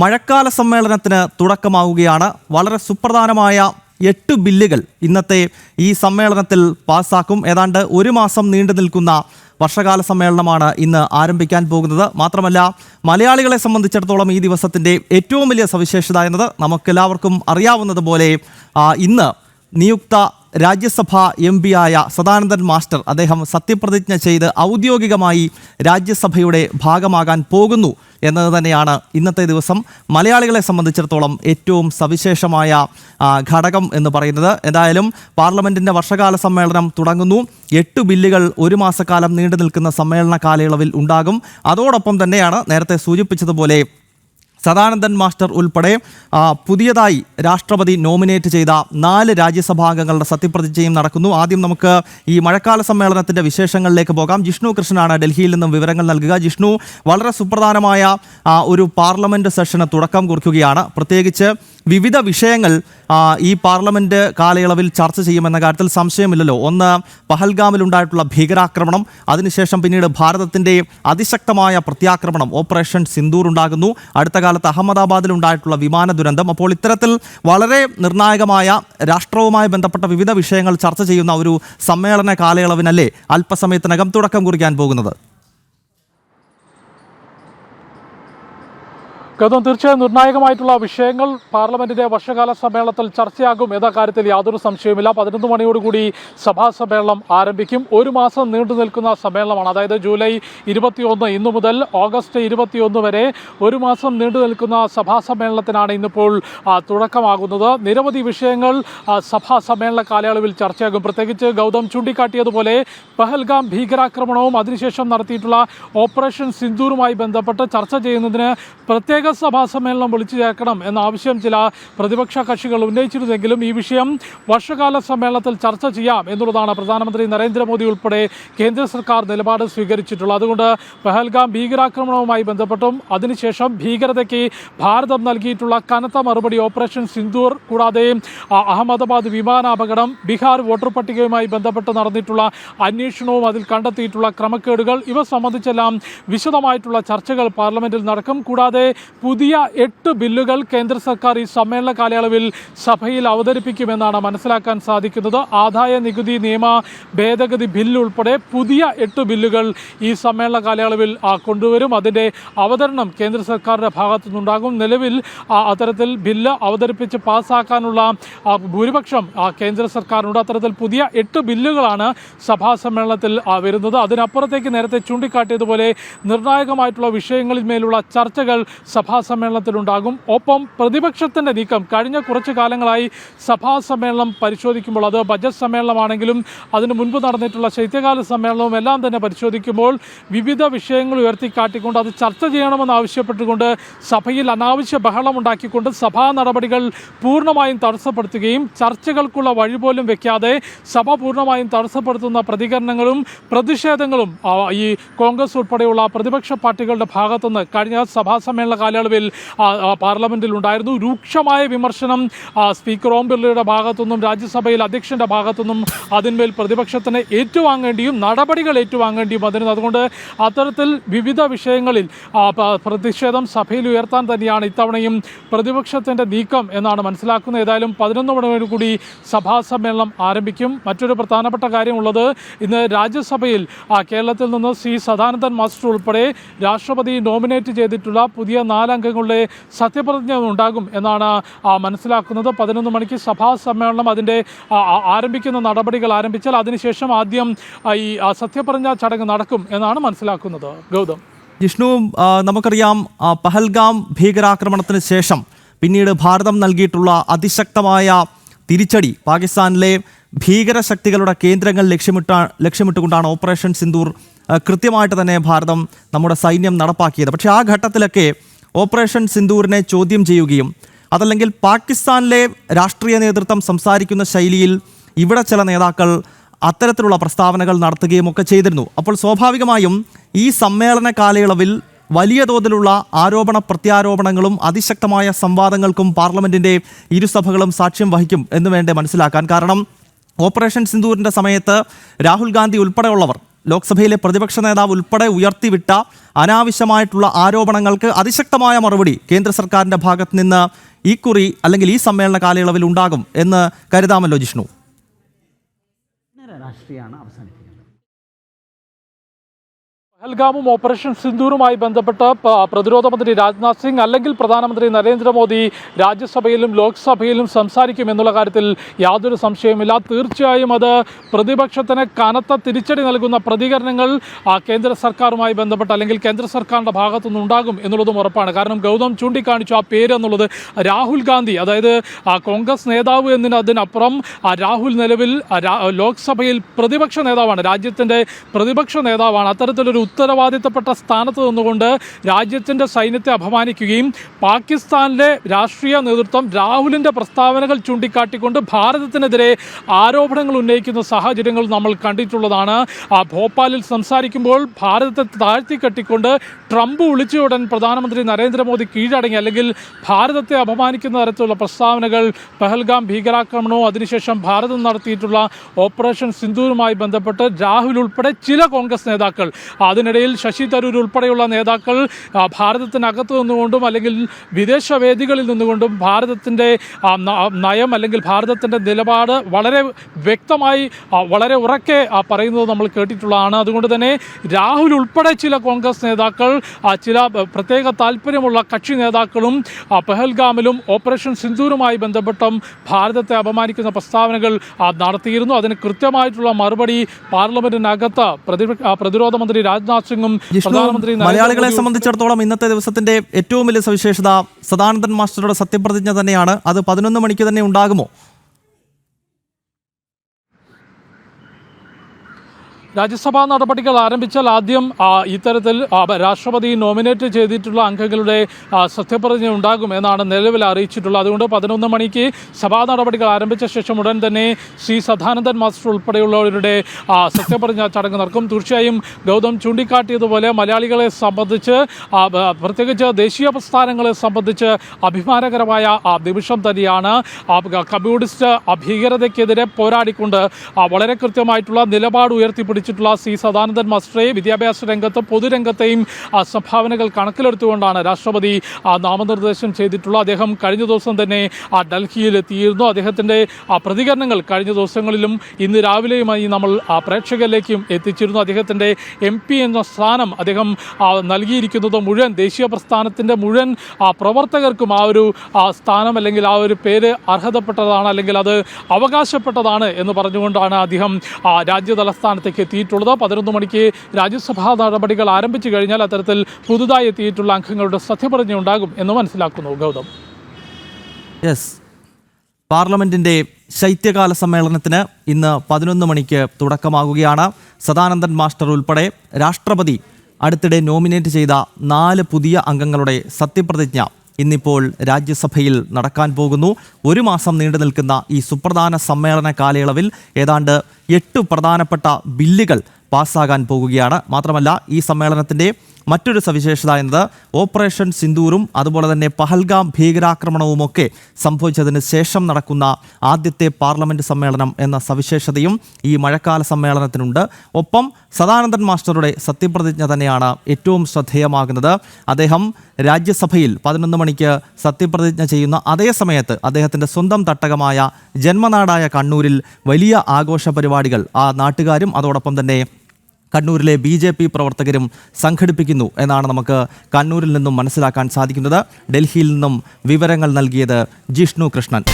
മഴക്കാല സമ്മേളനത്തിന് തുടക്കമാവുകയാണ്. വളരെ സുപ്രധാനമായ എട്ട് ബില്ലുകൾ ഇന്നത്തെ ഈ സമ്മേളനത്തിൽ പാസ്സാക്കും ഏതാണ്ട് ഒരു മാസം നീണ്ടു നിൽക്കുന്ന വർഷകാല സമ്മേളനമാണ് ഇന്ന് ആരംഭിക്കാൻ പോകുന്നത്. മാത്രമല്ല മലയാളികളെ സംബന്ധിച്ചിടത്തോളം ഈ ദിവസത്തിന്റെ ഏറ്റവും വലിയ സവിശേഷത എന്നത് നമുക്കെല്ലാവർക്കും അറിയാവുന്നതുപോലെ ഇന്ന് നിയുക്ത രാജ്യസഭാ എം പി ആയ സദാനന്ദൻ മാസ്റ്റർ അദ്ദേഹം സത്യപ്രതിജ്ഞ ചെയ്ത് ഔദ്യോഗികമായി രാജ്യസഭയുടെ ഭാഗമാകാൻ പോകുന്നു. എന്നത് തന്നെയാണ് ഇന്നത്തെ ദിവസം മലയാളികളെ സംബന്ധിച്ചിടത്തോളം ഏറ്റവും സവിശേഷമായ ഘടകം എന്ന് പറയുന്നത്. എന്തായാലും പാർലമെന്റിന്റെ വർഷകാല സമ്മേളനം തുടങ്ങുന്നു. എട്ട് ബില്ലുകൾ ഒരു മാസക്കാലം നീണ്ടു നിൽക്കുന്ന സമ്മേളന കാലയളവിൽ ഉണ്ടാകും. അതോടൊപ്പം തന്നെയാണ് നേരത്തെ സൂചിപ്പിച്ചതുപോലെ സദാനന്ദൻ മാസ്റ്റർ ഉൾപ്പെടെ പുതിയതായി രാഷ്ട്രപതി നോമിനേറ്റ് ചെയ്ത നാല് രാജ്യസഭാംഗങ്ങളുടെ സത്യപ്രതിജ്ഞയും നടക്കുന്നു. ആദ്യം നമുക്ക് ഈ മഴക്കാല സമ്മേളനത്തിന്റെ വിശേഷങ്ങളിലേക്ക് പോകാം. ജിഷ്ണു കൃഷ്ണനാണ് ഡൽഹിയിൽ നിന്നും വിവരങ്ങൾ നൽകുക. ജിഷ്ണു വളരെ സുപ്രധാനമായ ഒരു പാർലമെന്റ് സെഷന് തുടക്കം കുറിക്കുകയാണ്. പ്രത്യേകിച്ച് വിവിധ വിഷയങ്ങൾ ഈ പാർലമെന്റ് കാലയളവിൽ ചർച്ച ചെയ്യുമെന്ന കാര്യത്തിൽ സംശയമില്ലല്ലോ. ഒന്ന് പഹൽഗാമിലുണ്ടായിട്ടുള്ള ഭീകരാക്രമണം അതിനുശേഷം പിന്നീട് ഭാരതത്തിന്റെ അതിശക്തമായ പ്രത്യാക്രമണം ഓപ്പറേഷൻ സിന്ദൂർ ഉണ്ടാകുന്നു. അടുത്ത കാലത്ത് അഹമ്മദാബാദിൽ ഉണ്ടായിട്ടുള്ള വിമാന ദുരന്തം. അപ്പോൾ ഇത്തരത്തിൽ വളരെ നിർണായകമായ രാഷ്ട്രവുമായി ബന്ധപ്പെട്ട വിവിധ വിഷയങ്ങൾ ചർച്ച ചെയ്യുന്ന ഒരു സമ്മേളന കാലയളവിനല്ലേ അല്പസമയത്തിനകം തുടക്കം കുറിക്കാൻ പോകുന്നത്? ഗൗതം തീർച്ചയായും നിർണായകമായിട്ടുള്ള വിഷയങ്ങൾ പാർലമെന്റിന്റെ വർഷകാല സമ്മേളനത്തിൽ ചർച്ചയാകും. എന്ന കാര്യത്തിൽ യാതൊരു സംശയവുമില്ല. പതിനൊന്ന് മണിയോടുകൂടി സഭാ സമ്മേളനം ആരംഭിക്കും. ഒരു മാസം നീണ്ടു നിൽക്കുന്ന സമ്മേളനമാണ്. അതായത് ജൂലൈ ഇരുപത്തിയൊന്ന് ഇന്നു മുതൽ ഓഗസ്റ്റ് ഇരുപത്തിയൊന്ന് വരെ ഒരു മാസം നീണ്ടു നിൽക്കുന്ന സഭാ സമ്മേളനത്തിനാണ് ഇന്നിപ്പോൾ തുടക്കമാകുന്നത്. നിരവധി വിഷയങ്ങൾ സഭാ സമ്മേളന കാലയളവിൽ ചർച്ചയാകും. പ്രത്യേകിച്ച് ഗൗതം ചൂണ്ടിക്കാട്ടിയതുപോലെ പഹൽഗാം ഭീകരാക്രമണവും അതിനുശേഷം നടത്തിയിട്ടുള്ള ഓപ്പറേഷൻ സിന്ദൂറുമായി ബന്ധപ്പെട്ട് ചർച്ച ചെയ്യുന്നതിന് പ്രത്യേക സഭാ സമ്മേളനം വിളിച്ചു ചേർക്കണം എന്ന ആവശ്യം ചില പ്രതിപക്ഷ കക്ഷികൾ ഉന്നയിച്ചിരുന്നെങ്കിലും ഈ വിഷയം വർഷകാല സമ്മേളനത്തിൽ ചർച്ച ചെയ്യാം എന്നുള്ളതാണ് പ്രധാനമന്ത്രി നരേന്ദ്രമോദി ഉൾപ്പെടെ കേന്ദ്ര സർക്കാർ നിലപാട് സ്വീകരിച്ചിട്ടുള്ളത്. അതുകൊണ്ട് പെഹൽഗാം ഭീകരാക്രമണവുമായി ബന്ധപ്പെട്ടും അതിനുശേഷം ഭീകരതയ്ക്ക് ഭാരതം നൽകിയിട്ടുള്ള കനത്ത മറുപടി ഓപ്പറേഷൻ സിന്ദൂർ കൂടാതെ അഹമ്മദാബാദ് വിമാനാപകടം ബീഹാർ വോട്ടർ പട്ടികയുമായി ബന്ധപ്പെട്ട് നടന്നിട്ടുള്ള അന്വേഷണവും അതിൽ കണ്ടെത്തിയിട്ടുള്ള ക്രമക്കേടുകൾ ഇവ സംബന്ധിച്ചെല്ലാം വിശദമായിട്ടുള്ള ചർച്ചകൾ പാർലമെന്റിൽ നടക്കും. കൂടാതെ പുതിയ എട്ട് ബില്ലുകൾ കേന്ദ്ര സർക്കാർ ഈ സമ്മേളന കാലയളവിൽ സഭയിൽ അവതരിപ്പിക്കുമെന്നാണ് മനസ്സിലാക്കാൻ സാധിക്കുന്നത്. ആദായ നികുതി നിയമ ഭേദഗതി ബില്ലുൾപ്പെടെ പുതിയ എട്ട് ബില്ലുകൾ ഈ സമ്മേളന കാലയളവിൽ കൊണ്ടുവരും. അതിന്റെ അവതരണം കേന്ദ്ര സർക്കാരിന്റെ ഭാഗത്തു നിന്നുണ്ടാകും നിലവിൽ അത്തരത്തിൽ ബില്ല് അവതരിപ്പിച്ച് പാസ്സാക്കാനുള്ള ഭൂരിപക്ഷം കേന്ദ്ര സർക്കാരിനുണ്ട്. അത്തരത്തിൽ പുതിയ എട്ട് ബില്ലുകളാണ് സഭാ സമ്മേളനത്തിൽ വരുന്നത്. അതിനപ്പുറത്തേക്ക് നേരത്തെ ചൂണ്ടിക്കാട്ടിയതുപോലെ നിർണായകമായിട്ടുള്ള വിഷയങ്ങളിൽ മേലുള്ള ചർച്ചകൾ സഭാ സമ്മേളനത്തിലുണ്ടാകും ഒപ്പം പ്രതിപക്ഷത്തിന്റെ നീക്കം കഴിഞ്ഞ കുറച്ച് കാലങ്ങളായി സഭാ സമ്മേളനം പരിശോധിക്കുമ്പോൾ അത് ബജറ്റ് സമ്മേളനമാണെങ്കിലും അതിന് മുൻപ് നടന്നിട്ടുള്ള ശൈത്യകാല സമ്മേളനവും എല്ലാം തന്നെ പരിശോധിക്കുമ്പോൾ വിവിധ വിഷയങ്ങൾ ഉയർത്തിക്കാട്ടിക്കൊണ്ട് അത് ചർച്ച ചെയ്യണമെന്ന് ആവശ്യപ്പെട്ടുകൊണ്ട് സഭയിൽ അനാവശ്യ ബഹളം ഉണ്ടാക്കിക്കൊണ്ട് സഭാ നടപടികൾ പൂർണമായും തടസ്സപ്പെടുത്തുകയും ചർച്ചകൾക്കുള്ള വഴി പോലും വെക്കാതെ സഭ പൂർണമായും തടസ്സപ്പെടുത്തുന്ന പ്രതികരണങ്ങളും പ്രതിഷേധങ്ങളും ഈ കോൺഗ്രസ് ഉൾപ്പെടെയുള്ള പ്രതിപക്ഷ പാർട്ടികളുടെ ഭാഗത്തുനിന്ന് കഴിഞ്ഞ സഭാ സമ്മേളന കാലയളവിൽ പാർലമെന്റിൽ ഉണ്ടായിരുന്നു. രൂക്ഷമായ വിമർശനം സ്പീക്കർ ഓം ബിർളയുടെ ഭാഗത്തുനിന്നും രാജ്യസഭയിൽ അധ്യക്ഷന്റെ ഭാഗത്തുനിന്നും അതിന്മേൽ പ്രതിപക്ഷത്തിന് ഏറ്റുവാങ്ങേണ്ടിയും നടപടികൾ ഏറ്റുവാങ്ങേണ്ടിയും വന്നിരുന്നു. അതുകൊണ്ട് അത്തരത്തിൽ വിവിധ വിഷയങ്ങളിൽ പ്രതിഷേധം സഭയിൽ ഉയർത്താൻ തന്നെയാണ് ഇത്തവണയും പ്രതിപക്ഷത്തിന്റെ നീക്കം എന്നാണ് മനസ്സിലാക്കുന്നത്. ഏതായാലും പതിനൊന്ന് മണിയോട് കൂടി സഭാ സമ്മേളനം ആരംഭിക്കും. മറ്റൊരു പ്രധാനപ്പെട്ട കാര്യമുള്ളത് ഇന്ന് രാജ്യസഭയിൽ കേരളത്തിൽ നിന്ന് സി. സദാനന്ദൻ മാസ്റ്റർ ഉൾപ്പെടെ രാഷ്ട്രപതി നോമിനേറ്റ് ചെയ്തിട്ടുള്ള പുതിയ നാലംഗങ്ങളുടെ സത്യപ്രതിജ്ഞ ഉണ്ടാകും എന്നാണ് മനസ്സിലാക്കുന്നത്. പതിനൊന്ന് മണിക്ക് സഭാ സമ്മേളനം അതിന്റെ ആരംഭിക്കുന്ന നടപടികൾ ആരംഭിച്ചാൽ അതിനുശേഷം ആദ്യം ഈ സത്യപ്രതിജ്ഞ ചടങ്ങ് നടക്കും എന്നാണ് മനസ്സിലാക്കുന്നത്. ഗൗതം. ജിഷ്ണു നമുക്കറിയാം പഹൽഗാം ഭീകരാക്രമണത്തിന് ശേഷം പിന്നീട് ഭാരതം നൽകിയിട്ടുള്ള അതിശക്തമായ തിരിച്ചടി പാകിസ്ഥാനിലെ ഭീകരശക്തികളുടെ കേന്ദ്രങ്ങൾ ലക്ഷ്യമിട്ട ലക്ഷ്യമിട്ടുകൊണ്ടാണ് ഓപ്പറേഷൻ സിന്ദൂർ കൃത്യമായിട്ട് തന്നെ ഭാരതം നമ്മുടെ സൈന്യം നടപ്പാക്കിയത്. പക്ഷേ ആ ഘട്ടത്തിലൊക്കെ ഓപ്പറേഷൻ സിന്ദൂറിനെ ചോദ്യം ചെയ്യുകയും അതല്ലെങ്കിൽ പാകിസ്ഥാനിലെ രാഷ്ട്രീയ നേതൃത്വം സംസാരിക്കുന്ന ശൈലിയിൽ ഇവിടെ ചില നേതാക്കൾ അത്തരത്തിലുള്ള പ്രസ്താവനകൾ നടത്തുകയും ഒക്കെ ചെയ്തിരുന്നു. അപ്പോൾ സ്വാഭാവികമായും ഈ സമ്മേളന കാലയളവിൽ വലിയ തോതിലുള്ള ആരോപണ പ്രത്യാരോപണങ്ങളും അതിശക്തമായ സംവാദങ്ങൾക്കും പാർലമെന്റിന്റെ ഇരുസഭകളും സാക്ഷ്യം വഹിക്കും എന്ന് വേണ്ടേ മനസ്സിലാക്കാൻ. കാരണം ഓപ്പറേഷൻ സിന്ദൂരിന്റെ സമയത്ത് രാഹുൽ ഗാന്ധി ഉൾപ്പെടെയുള്ളവർ ലോക്സഭയിലെ പ്രതിപക്ഷ നേതാവ് ഉൾപ്പെടെ ഉയർത്തിവിട്ട അനാവശ്യമായിട്ടുള്ള ആരോപണങ്ങൾക്ക് അതിശക്തമായ മറുപടി കേന്ദ്ര സർക്കാരിന്റെ ഭാഗത്ത് നിന്ന് ഈ കുറി അല്ലെങ്കിൽ ഈ സമ്മേളന കാലയളവിൽ ഉണ്ടാകും എന്ന് കരുതാമല്ലോ ജിഷ്ണു. രാഷ്ട്രീയമാണ് അവസാനിപ്പിക്കുന്നത് പഹൽഗാമും ഓപ്പറേഷൻ സിന്ദൂറുമായി ബന്ധപ്പെട്ട് പ്രതിരോധ മന്ത്രി രാജ്നാഥ് സിംഗ് അല്ലെങ്കിൽ പ്രധാനമന്ത്രി നരേന്ദ്രമോദി രാജ്യസഭയിലും ലോക്സഭയിലും സംസാരിക്കും എന്നുള്ള കാര്യത്തിൽ യാതൊരു സംശയവുമില്ല. തീർച്ചയായും അത് പ്രതിപക്ഷത്തിന് കനത്ത തിരിച്ചടി നൽകുന്ന പ്രതികരണങ്ങൾ കേന്ദ്ര സർക്കാരുമായി ബന്ധപ്പെട്ട് അല്ലെങ്കിൽ കേന്ദ്ര സർക്കാരിന്റെ ഭാഗത്തുനിന്ന് ഉണ്ടാകും എന്നുള്ളതും ഉറപ്പാണ്. കാരണം ഗൗതം ചൂണ്ടിക്കാണിച്ചു ആ പേര് എന്നുള്ളത് രാഹുൽ ഗാന്ധി. അതായത് കോൺഗ്രസ് നേതാവ് എന്നതിനപ്പുറം അതിനപ്പുറം രാഹുൽ നിലവിൽ ലോക്സഭയിൽ പ്രതിപക്ഷ നേതാവാണ്. രാജ്യത്തിന്റെ പ്രതിപക്ഷ നേതാവാണ്. അത്തരത്തിലൊരു ഉത്തരവാദിത്തപ്പെട്ട സ്ഥാനത്ത് നിന്നുകൊണ്ട് രാജ്യത്തിന്റെ സൈന്യത്തെ അപമാനിക്കുകയും പാകിസ്ഥാനിലെ രാഷ്ട്രീയ നേതൃത്വം രാഹുലിന്റെ പ്രസ്താവനകൾ ചൂണ്ടിക്കാട്ടിക്കൊണ്ട് ഭാരതത്തിനെതിരെ ആരോപണങ്ങൾ ഉന്നയിക്കുന്ന സാഹചര്യങ്ങൾ നമ്മൾ കണ്ടിട്ടുള്ളതാണ്. ആ ഭോപ്പാലിൽ സംസാരിക്കുമ്പോൾ ഭാരതത്തെ താഴ്ത്തിക്കെട്ടിക്കൊണ്ട് ട്രംപ് വിളിച്ച ഉടൻ പ്രധാനമന്ത്രി നരേന്ദ്രമോദി കീഴടങ്ങി. അല്ലെങ്കിൽ ഭാരതത്തെ അപമാനിക്കുന്ന തരത്തിലുള്ള പ്രസ്താവനകൾ പെഹൽഗാം ഭീകരാക്രമണവും അതിനുശേഷം ഭാരതം നടത്തിയിട്ടുള്ള ഓപ്പറേഷൻ സിന്ധുവുമായി ബന്ധപ്പെട്ട് രാഹുൽ ഉൾപ്പെടെ ചില കോൺഗ്രസ് നേതാക്കൾ അതിനിടയിൽ ശശി തരൂർ ഉൾപ്പെടെയുള്ള നേതാക്കൾ ഭാരതത്തിനകത്ത് നിന്നുകൊണ്ടും അല്ലെങ്കിൽ വിദേശ വേദികളിൽ നിന്നുകൊണ്ടും ഭാരതത്തിന്റെ നയം അല്ലെങ്കിൽ ഭാരതത്തിന്റെ നിലപാട് വളരെ വ്യക്തമായി വളരെ ഉറക്കെ പറയുന്നത് നമ്മൾ കേട്ടിട്ടുള്ളതാണ്. അതുകൊണ്ട് തന്നെ രാഹുൽ ഉൾപ്പെടെ ചില കോൺഗ്രസ് നേതാക്കൾ ചില പ്രത്യേക താല്പര്യമുള്ള കക്ഷി നേതാക്കളും പെഹൽഗാമിലും ഓപ്പറേഷൻ സിന്ധൂരുമായി ബന്ധപ്പെട്ടും ഭാരതത്തെ അപമാനിക്കുന്ന പ്രസ്താവനകൾ നടത്തിയിരുന്നു. അതിന് കൃത്യമായിട്ടുള്ള മറുപടി പാർലമെന്റിനകത്ത് പ്രതിപ- പ്രതിരോധ മന്ത്രി രാജ്നാഥ് സിംഗും പ്രധാനമന്ത്രി മലയാളികളെ സംബന്ധിച്ചിടത്തോളം ഇന്നത്തെ ദിവസത്തിന്റെ ഏറ്റവും വലിയ സവിശേഷത സദാനന്ദൻ മാസ്റ്ററുടെ സത്യപ്രതിജ്ഞ തന്നെയാണ്. അത് പതിനൊന്ന് മണിക്ക് തന്നെ ഉണ്ടാകുമോ? രാജ്യസഭാ നടപടികൾ ആരംഭിച്ചാൽ ആദ്യം ഇത്തരത്തിൽ രാഷ്ട്രപതി നോമിനേറ്റ് ചെയ്തിട്ടുള്ള അംഗങ്ങളുടെ സത്യപ്രതിജ്ഞ ഉണ്ടാകും എന്നാണ് നിലവിൽ അറിയിച്ചിട്ടുള്ളത്. അതുകൊണ്ട് പതിനൊന്ന് മണിക്ക് സഭാ നടപടികൾ ആരംഭിച്ച ശേഷം ഉടൻ തന്നെ ശ്രീ സദാനന്ദൻ മാസ്റ്റർ ഉൾപ്പെടെയുള്ളവരുടെ സത്യപ്രതിജ്ഞ ചടങ്ങ് നടക്കും. തീർച്ചയായും ഗൗതം ചൂണ്ടിക്കാട്ടിയതുപോലെ മലയാളികളെ സംബന്ധിച്ച് പ്രത്യേകിച്ച് ദേശീയ പ്രസ്ഥാനങ്ങളെ സംബന്ധിച്ച് അഭിമാനകരമായ നിമിഷം തന്നെയാണ് കമ്മ്യൂണിസ്റ്റ് ഭീകരതയ്ക്കെതിരെ പോരാടിക്കൊണ്ട് വളരെ കൃത്യമായിട്ടുള്ള നിലപാട് ഉയർത്തിപ്പിടിച്ചിട്ടുള്ള സി സദാനന്ദൻ മാസ്റ്ററെ വിദ്യാഭ്യാസ രംഗത്തും പൊതുരംഗത്തെയും സംഭാവനകൾ കണക്കിലെടുത്തുകൊണ്ടാണ് രാഷ്ട്രപതി നാമനിർദ്ദേശം ചെയ്തിട്ടുള്ള അദ്ദേഹം കഴിഞ്ഞ ദിവസം തന്നെ ഡൽഹിയിൽ എത്തിയിരുന്നു അദ്ദേഹത്തിന്റെ പ്രതികരണങ്ങൾ കഴിഞ്ഞ ദിവസങ്ങളിലും ഇന്ന് രാവിലെയുമായി നമ്മൾ പ്രേക്ഷകരിലേക്കും എത്തിച്ചിരുന്നു. അദ്ദേഹത്തിന്റെ എം പി എന്ന സ്ഥാനം അദ്ദേഹം നൽകിയിരിക്കുന്നത് മുഴുവൻ ദേശീയ പ്രസ്ഥാനത്തിന്റെ മുഴുവൻ പ്രവർത്തകർക്കും ആ ഒരു സ്ഥാനം അല്ലെങ്കിൽ ആ ഒരു പേര് അർഹതപ്പെട്ടതാണ് അല്ലെങ്കിൽ അത് അവകാശപ്പെട്ടതാണ് എന്ന് പറഞ്ഞുകൊണ്ടാണ് അദ്ദേഹം രാജ്യതലസ്ഥാനത്തേക്ക് രാജ്യ തലസ്ഥാനത്തേക്ക് എത്തിയിട്ടുള്ളത്. പതിനൊന്ന് മണിക്ക് രാജ്യസഭാ നടപടികൾ ആരംഭിച്ചു കഴിഞ്ഞാൽ അത്തരത്തിൽ പുതുതായി എത്തിയിട്ടുള്ള അംഗങ്ങളുടെ സത്യപ്രതിജ്ഞ ഉണ്ടാകും എന്ന് മനസ്സിലാക്കുന്നു ഗൗതം. യെസ് പാർലമെന്റിന്റെ ശൈത്യകാല സമ്മേളനത്തിന് ഇന്ന് പതിനൊന്ന് മണിക്ക് തുടക്കമാകുകയാണ്. സദാനന്ദൻ മാസ്റ്റർ ഉൾപ്പെടെ രാഷ്ട്രപതി അടുത്തിടെ നോമിനേറ്റ് ചെയ്ത നാല് പുതിയ അംഗങ്ങളുടെ സത്യപ്രതിജ്ഞ ഇന്നിപ്പോൾ രാജ്യസഭയിൽ നടക്കാൻ പോകുന്നു. ഒരു മാസം നീണ്ടു നിൽക്കുന്ന ഈ സുപ്രധാന സമ്മേളന കാലയളവിൽ ഏതാണ്ട് എട്ട് പ്രധാനപ്പെട്ട ബില്ലുകൾ പാസ്സാകാൻ പോകുകയാണ്. മാത്രമല്ല ഈ സമ്മേളനത്തിന്റെ മറ്റൊരു സവിശേഷത എന്നത് ഓപ്പറേഷൻ സിന്ദൂറും അതുപോലെ തന്നെ പഹൽഗാം ഭീകരാക്രമണവുമൊക്കെ സംഭവിച്ചതിന് ശേഷം നടക്കുന്ന ആദ്യത്തെ പാർലമെന്റ് സമ്മേളനം എന്ന സവിശേഷതയും ഈ മഴക്കാല സമ്മേളനത്തിനുണ്ട്. ഒപ്പം സദാനന്ദൻ മാസ്റ്ററുടെ സത്യപ്രതിജ്ഞ തന്നെയാണ് ഏറ്റവും ശ്രദ്ധേയമാകുന്നത്. അദ്ദേഹം രാജ്യസഭയിൽ പതിനൊന്ന് മണിക്ക് സത്യപ്രതിജ്ഞ ചെയ്യുന്ന അതേ സമയത്ത് അദ്ദേഹത്തിന്റെ സ്വന്തം തട്ടകമായ ജന്മനാടായ കണ്ണൂരിൽ വലിയ ആഘോഷ പരിപാടികൾ ആ നാട്ടുകാരും അതോടൊപ്പം തന്നെ കണ്ണൂരിലെ ബി ജെ പി പ്രവർത്തകരും സംഘടിപ്പിക്കുന്നു എന്നാണ് നമുക്ക് കണ്ണൂരിൽ നിന്നും മനസ്സിലാക്കാൻ സാധിക്കുന്നത്. ഡൽഹിയിൽ നിന്നും വിവരങ്ങൾ നൽകിയത് ജിഷ്ണു കൃഷ്ണൻ.